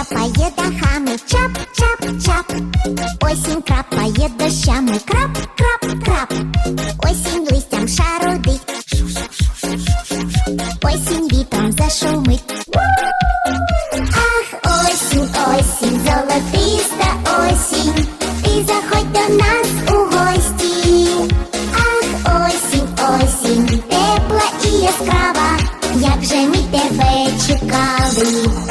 Ляпає дахами чап-чап-чап, осінь крапає дощами крап-крап-крап, осінь листям шарудить, осінь вітром зашумить. Ах, осінь, осінь, золотиста осінь, ти заходь до нас у гості. Ах, осінь, осінь, тепла і яскрава, як же ми тебе чекали.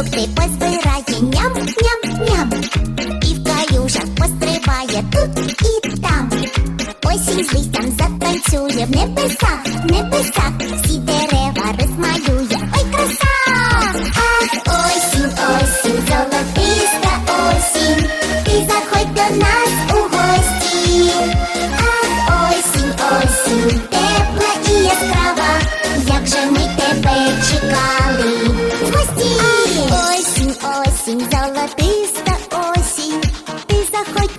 Фрукти позбирає ням, ням, ням. І в каюшах пострибає тут і там. Осінь з листям затанцює в небесах, в небесах. Всі дерева розмалює. Ой, краса! Ах, осінь, осінь, золотиста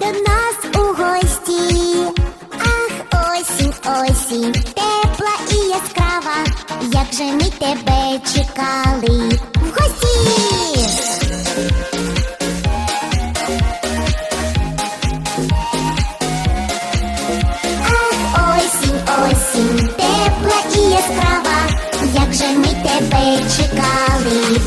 до нас у гості. Ах, осінь, осінь, тепла і яскрава. Як же ми тебе чекали в гості. Осінь, тепла і яскрава, як же ми тебе чекали